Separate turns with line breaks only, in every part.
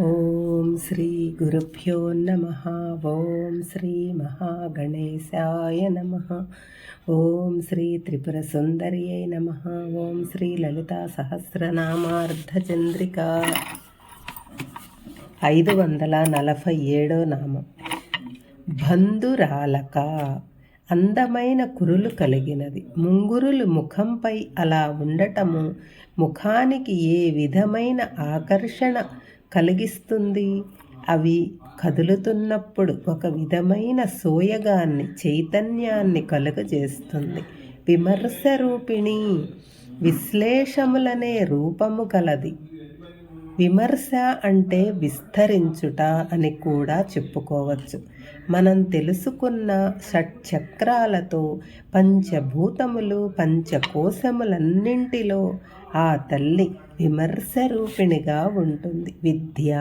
ఓం శ్రీ గురుభ్యో నమ. ఓం శ్రీ మహాగణేశాయ నమ. ఓం శ్రీ త్రిపుర సుందర్యై నమ. ఓం శ్రీ లలితా సహస్రనామార్ధచంద్రిక. ఐదు వందల నలభై ఏడో నామం. బంధురాలక. అందమైన కురులు కలిగినది. ముంగురులు ముఖంపై అలా ఉండటము ముఖానికి ఏ విధమైన ఆకర్షణ కలిగిస్తుంది. అవి కదులుతున్నప్పుడు ఒక విధమైన సోయగాన్ని చైతన్యాన్ని కలుగజేస్తుంది. విమర్శ రూపిణి విశ్లేషములనే రూపము కలది. విమర్శ అంటే విస్తరించుట అని కూడా చెప్పుకోవచ్చు. మనం తెలుసుకున్న షట్చక్రాలతో పంచభూతములు పంచకోశములన్నింటిలో ఆ తల్లి విమర్శ రూపిణిగా ఉంటుంది. విద్య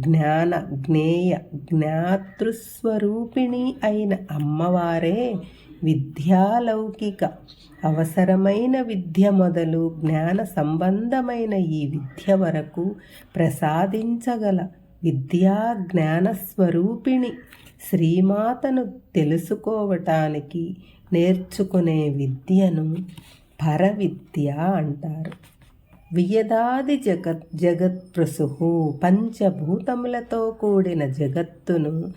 జ్ఞాన జ్ఞేయ జ్ఞాతృస్వరూపిణి అయిన అమ్మవారే విద్యాలౌకిక అవసరమైన విద్య మొదలు జ్ఞాన సంబంధమైన ఈ విద్య వరకు ప్రసాదించగల విద్యా జ్ఞానస్వరూపిణి శ్రీమాతను తెలుసుకోవటానికి నేర్చుకునే విద్యను పరవిద్య అంటారు. వియదాది జగత్ జగత్ప్రసుహు పంచభూతములతో కూడిన జగత్తును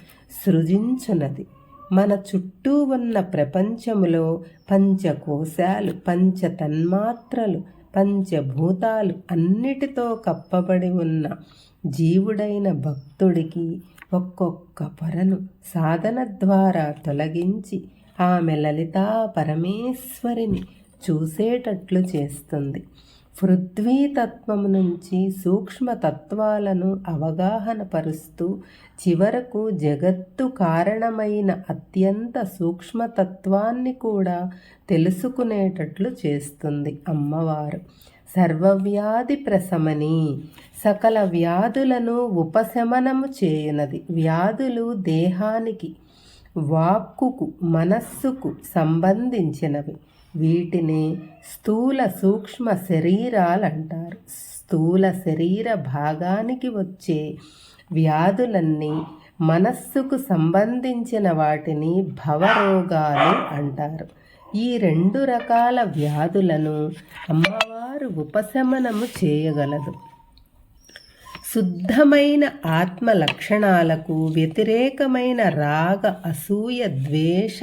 సృజించునది. మన చుట్టూ ఉన్న ప్రపంచములో పంచకోశాలు పంచతన్మాత్రలు పంచభూతాలు అన్నిటితో కప్పబడి ఉన్న జీవుడైన భక్తుడికి ఒక్కొక్క పొరను సాధన ద్వారా తొలగించి ఆమె లలితా పరమేశ్వరిని చూసేటట్లు చేస్తుంది. పృథ్వీతత్వము నుంచి సూక్ష్మతత్వాలను అవగాహన పరుస్తూ చివరకు జగత్తు కారణమైన అత్యంత సూక్ష్మతత్వాన్ని కూడా తెలుసుకునేటట్లు చేస్తుంది అమ్మవారు. సర్వవ్యాధి ప్రశమని సకల వ్యాధులను ఉపశమనము చేయనది. వ్యాధులు దేహానికి వాక్కుకు మనస్సుకు సంబంధించినవి. వీటిని స్థూల సూక్ష్మ శరీరాలు అంటారు స్థూల శరీర భాగానికి వచ్చే వ్యాధులన్నీ మనస్సుకు సంబంధించిన వాటిని భవరోగాలు అంటారు. ఈ రెండు రకాల వ్యాధులను అమ్మవారు ఉపశమనము చేయగలదు. శుద్ధమైన ఆత్మ లక్షణాలకు వ్యతిరేకమైన రాగ అసూయ ద్వేష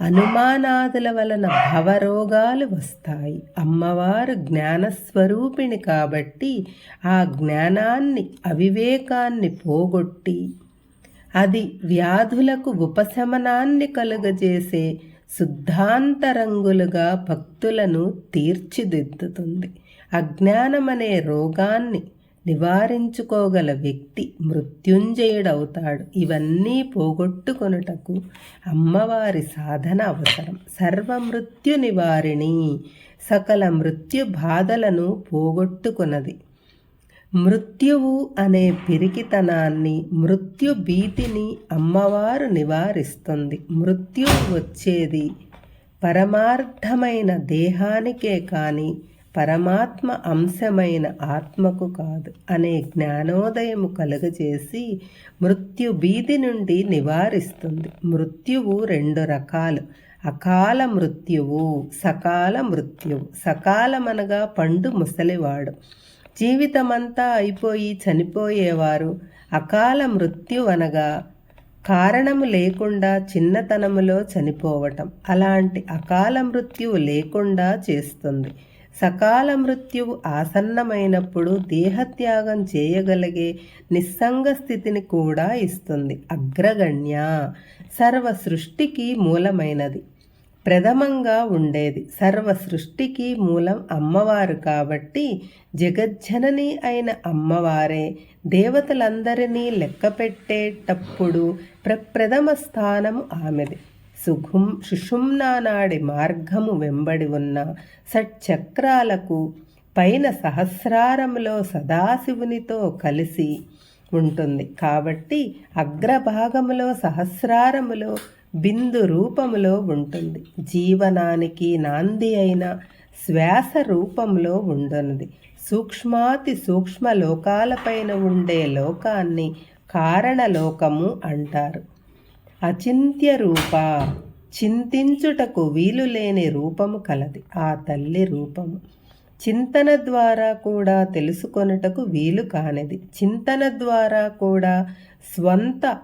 అనుమానాదుల వలన భవరోగాలు వస్తాయి. అమ్మవారు జ్ఞానస్వరూపిణి కాబట్టి ఆ జ్ఞానాన్ని అవివేకాన్ని పోగొట్టి అది వ్యాధులకు ఉపశమనాన్ని కలుగజేసే శుద్ధాంతరంగులుగా భక్తులను తీర్చిదిద్దుతుంది. అజ్ఞానమనే రోగాన్ని నివారించుకోగల వ్యక్తి మృత్యుంజయుడవుతాడు. ఇవన్నీ పోగొట్టుకొనుటకు అమ్మవారి సాధన అవసరం. సర్వమృత్యు నివారిణి సకల మృత్యు బాధలను పోగొట్టుకున్నది మృత్యువు అనే పిరికితనాన్ని మృత్యు భీతిని అమ్మవారు నివారిస్తుంది. మృత్యువు వచ్చేది పరమార్థమైన దేహానికే కానీ పరమాత్మ అంశమైన ఆత్మకు కాదు అనే జ్ఞానోదయము కలుగజేసి మృత్యు భీతి నుండి నివారిస్తుంది. మృత్యువు రెండు రకాలు. అకాల మృత్యువు సకాల మృత్యువు. సకాలమనగా పండు ముసలివాడు. జీవితమంతా అయిపోయి చనిపోయేవారు. అకాల మృత్యు అనగా కారణము లేకుండా చిన్నతనములో చనిపోవటం. అలాంటి అకాల మృత్యువు లేకుండా చేస్తుంది. సకాల మృత్యువు ఆసన్నమైనప్పుడు దేహత్యాగం చేయగలిగే నిస్సంగ స్థితిని కూడా ఇస్తుంది. అగ్రగణ్య సర్వ సృష్టికి మూలమైనది. ప్రథమంగా ఉండేది. సర్వ సృష్టికి మూలం అమ్మవారు కాబట్టి జగజ్జనని అయిన అమ్మవారే దేవతలందరినీ లెక్కపెట్టేటప్పుడు ప్రప్రథమ స్థానము ఆమెది. సుఘుం సుషుమ్నానాడి మార్గము వెంబడి ఉన్న షట్చక్రాలకు పైన సహస్రారములో సదాశివునితో కలిసి ఉంటుంది. కాబట్టి అగ్రభాగములో సహస్రారములో బిందు రూపములో ఉంటుంది. జీవనానికి నాంది అయిన శ్వాస రూపంలో ఉండనుది. సూక్ష్మాతి సూక్ష్మ లోకాలపైన ఉండే లోకాన్ని కారణలోకము అంటారు. అచింత్య రూప. చింతించుటకు వీలు లేని రూపము కలది. ఆ తల్లి రూపము. చింతన ద్వారా కూడా తెలుసుకొనుటకు వీలు కానిది. చింతన ద్వారా కూడా స్వంత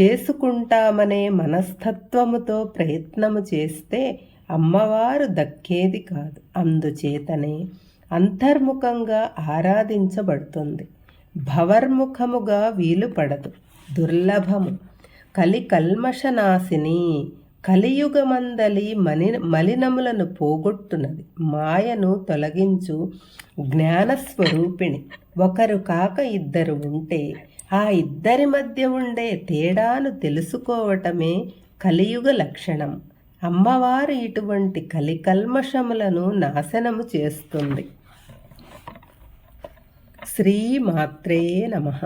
చేసుకుంటామనే మనస్తత్వముతో ప్రయత్నము చేస్తే అమ్మవారు దక్కేది కాదు. అందుచేతనే అంతర్ముఖంగా ఆరాధించబడుతుంది. భవర్ముఖముగా వీలు పడదు దుర్లభము. కలి కల్మషనాశిని కలియుగమందలి మని మలినములను పోగొట్టునది. మాయను తొలగించు జ్ఞానస్వరూపిణి. ఒకరు కాక ఇద్దరు ఉంటే ఆ ఇద్దరి మధ్య ఉండే తేడాను తెలుసుకోవటమే కలియుగ లక్షణం. అమ్మవారు ఇటువంటి కలికల్మషములను నాశనము చేస్తుంది. శ్రీమాత్రే నమః.